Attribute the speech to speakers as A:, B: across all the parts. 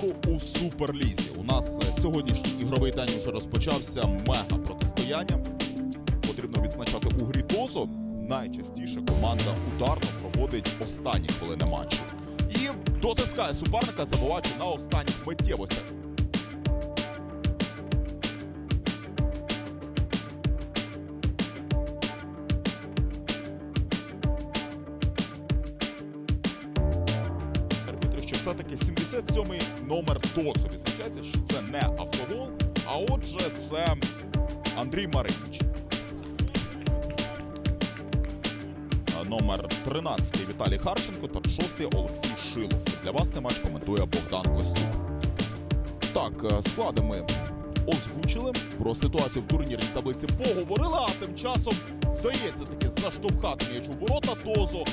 A: Туру у суперлізі. У нас е, сьогоднішній ігровий день вже розпочався мега протистояння. Потрібно відзначати у грі Тозо. Найчастіше команда ударно проводить останні хвилини матчу. І дотискає суперника, забуваючи на останніх миттєвостях. Все-таки 77-й номер ТОСу відзначається, що це не автогол, а отже, це Андрій Маринич. Номер 13 Віталій Харченко та 6 Олексій Шилов. Для вас цей матч коментує Богдан Костюк. Так, е, склади ми озвучили. Про ситуацію в турнірній таблиці поговорили, а тим часом вдається таки заштовхати м'яч у ворота Тозо.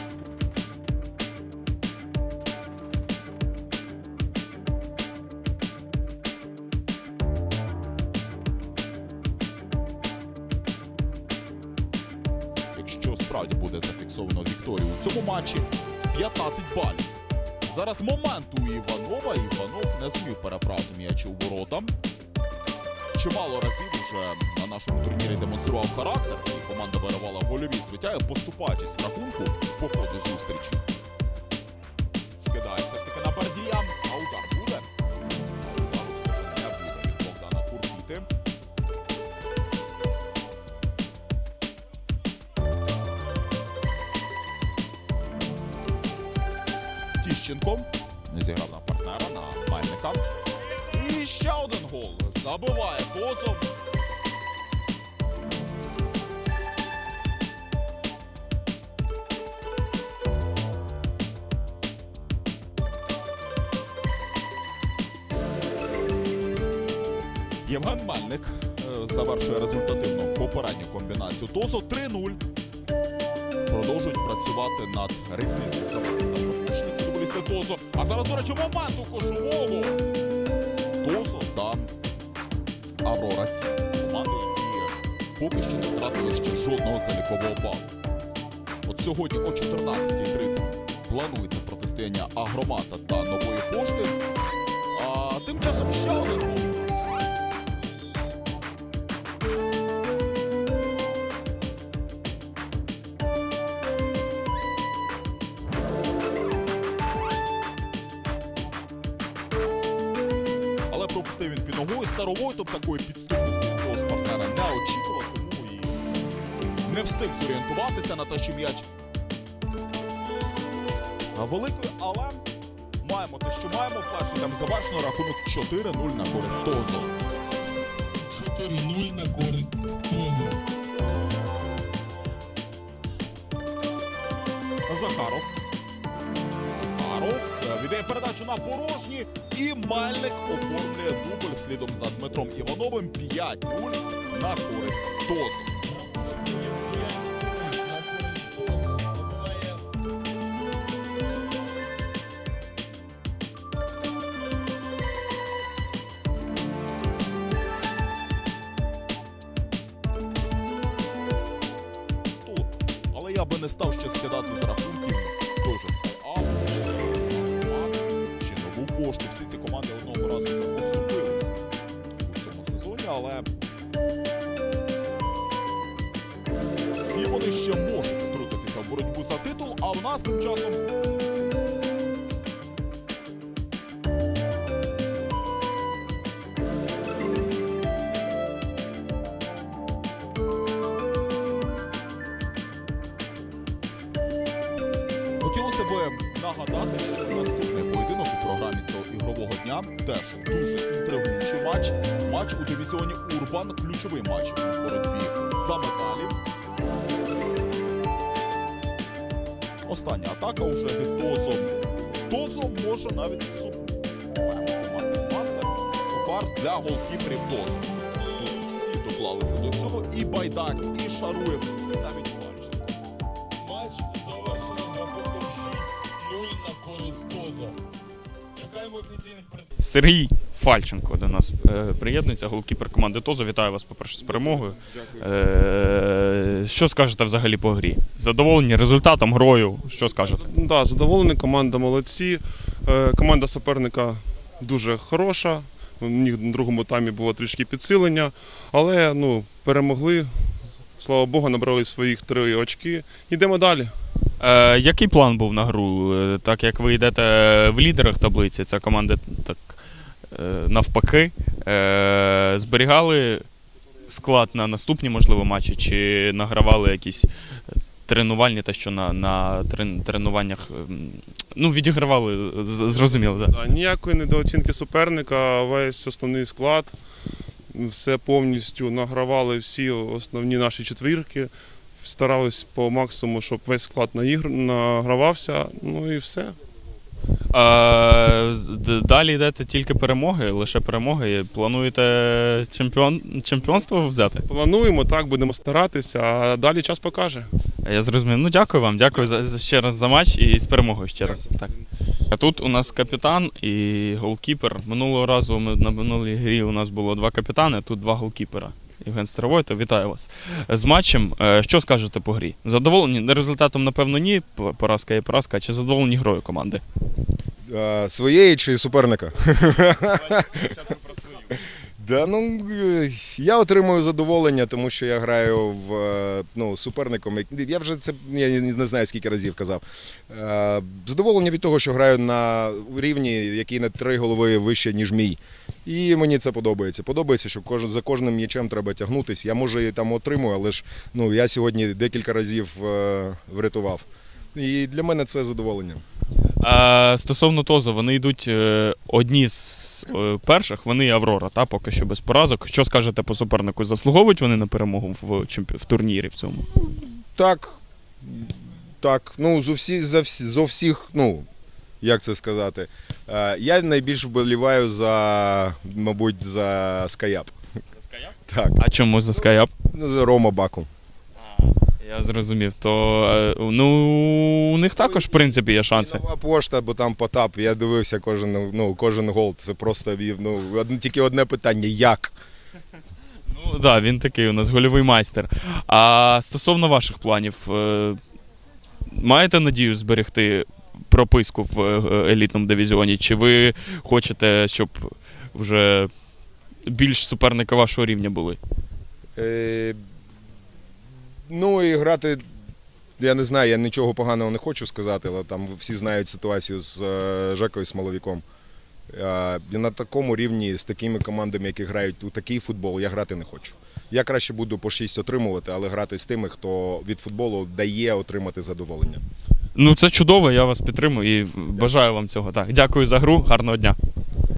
A: Справді буде зафіксовано Вікторію у цьому матчі 15 балів. Зараз момент у Іванова. Іванов не зміг переправити м'яч у ворота. Чимало разів вже на нашому турнірі демонстрував характер, і команда виривала гольові звитяги, поступаючись в рахунку по ходу зустрічі. Скидає все-таки на Бардія, Тіщенко зіграв на партнера на Мельника. І ще один гол. Забиває Козов. Євген Мельник е, завершує результативну попередню комбінацію ТОЗу 3-0 продовжують працювати над різницею самотніх футболісти А зараз, до речі, момент у кошового. Тозо та Аврора. Команди, які поки що не втратили ще жодного залікового балу. От сьогодні о 14.30 планується протистояння Агромата та Нової пошти. А тим часом ще один старовою, тобто такої підступності цього ж партнера не очікував, тому і не встиг зорієнтуватися на те, що м'яч великою, але маємо те, що маємо. Перший там завершено рахунок 4-0 на користь Тозо.
B: 4-0 на користь Того.
A: Захаров. Захаров е, віддає передачу на порожні. І Мельник оформлює дубль слідом за Дмитром Івановим 5-0 на користь. Тут. Але я би не став ще скидати з команди одного разу вже поступилися у цьому сезоні, але всі вони ще можуть втрутитися в боротьбу за титул, а в нас тим часом. Хотілося б нагадати, що цього дня теж дуже інтригуючий матч. Матч у дивізіоні Урбан, ключовий матч у боротьбі за медалі. остання атака вже від Тозо. Тозо може навіть. Супар для голкіперів Тозо. Тут всі доклалися до цього. І Байдак, і Шаруєв, навіть
C: Сергій Фальченко до нас е, приєднується, голкіпер команди Тозо. Вітаю вас, по-перше, з перемогою. Е, що скажете взагалі по грі? Задоволені результатом, грою? Що скажете?
D: Ну Да, задоволений, команда молодці. Е, Команда суперника дуже хороша. У них на другому таймі було трішки підсилення, але ну, перемогли. Слава Богу, набрали своїх три очки. Йдемо далі.
C: Е, який план був на гру? Е, Так як ви йдете в лідерах таблиці, ця команда так е, навпаки. Е, зберігали склад на наступні, можливо, матчі, чи награвали якісь тренувальні, те, що на, на тренуваннях ем, ну, відігравали, зрозуміло?
D: Да, ніякої недооцінки суперника, весь основний склад. Все повністю награвали всі основні наші четвірки. Старались по максимуму, щоб весь склад наігр... награвався. Ну і все.
C: А, далі йдете тільки перемоги, лише перемоги. Плануєте чемпіон, чемпіонство взяти?
D: Плануємо, так, будемо старатися, а далі час покаже.
C: Я зрозумів. Ну дякую вам, дякую за, за ще раз за матч і з перемогою ще раз. Так. А тут у нас капітан і голкіпер. Минулого разу ми на минулій грі у нас було два капітани, тут два голкіпера. Євген Старовойто, вітаю вас з матчем. Е, Що скажете по грі? Задоволені? Результатом, напевно, ні. Поразка є поразка. Чи задоволені грою команди?
E: Своєї чи суперника? Да, ну, я отримую задоволення, тому що я граю в е, ну, суперником. Я вже це я не знаю скільки разів казав. Е, Задоволення від того, що граю на рівні, який на три голови вище, ніж мій. І мені це подобається. Подобається, що кожен, за кожним м'ячем треба тягнутися. Я може і там отримую, але ж ну, я сьогодні декілька разів е, врятував. І для мене це задоволення.
C: А, стосовно Тозо, вони йдуть е, одні з е, перших, вони Аврора, та поки що без поразок. Що скажете по супернику? Заслуговують вони на перемогу в, чемпі- в турнірі в цьому?
E: Так. Так, ну, з усі, за всі, зо всіх, ну, як це сказати. Е, я найбільш вболіваю за, мабуть, за Скаяп. Так,
C: А чому за Skyap?
E: за Рома Баку.
C: Я зрозумів. То е, ну у них також, в принципі, є шанси.
E: І Нова пошта, бо там Потап. Я дивився кожен, ну, кожен гол. Це просто вів, ну, тільки одне питання: як?
C: Ну так, да, він такий у нас гольовий майстер. А стосовно ваших планів, е, маєте надію зберегти прописку в е, елітному дивізіоні? Чи ви хочете, щоб вже більш суперники вашого рівня були?
E: Е, ну і грати. Я не знаю, я нічого поганого не хочу сказати, але там всі знають ситуацію з е, Жекою Смоловіком. Е, на такому рівні з такими командами, які грають у такий футбол, я грати не хочу. Я краще буду по 6 отримувати, але грати з тими, хто від футболу дає отримати задоволення.
C: Ну це чудово, я вас підтримую і бажаю вам цього. Так, дякую за гру, гарного дня.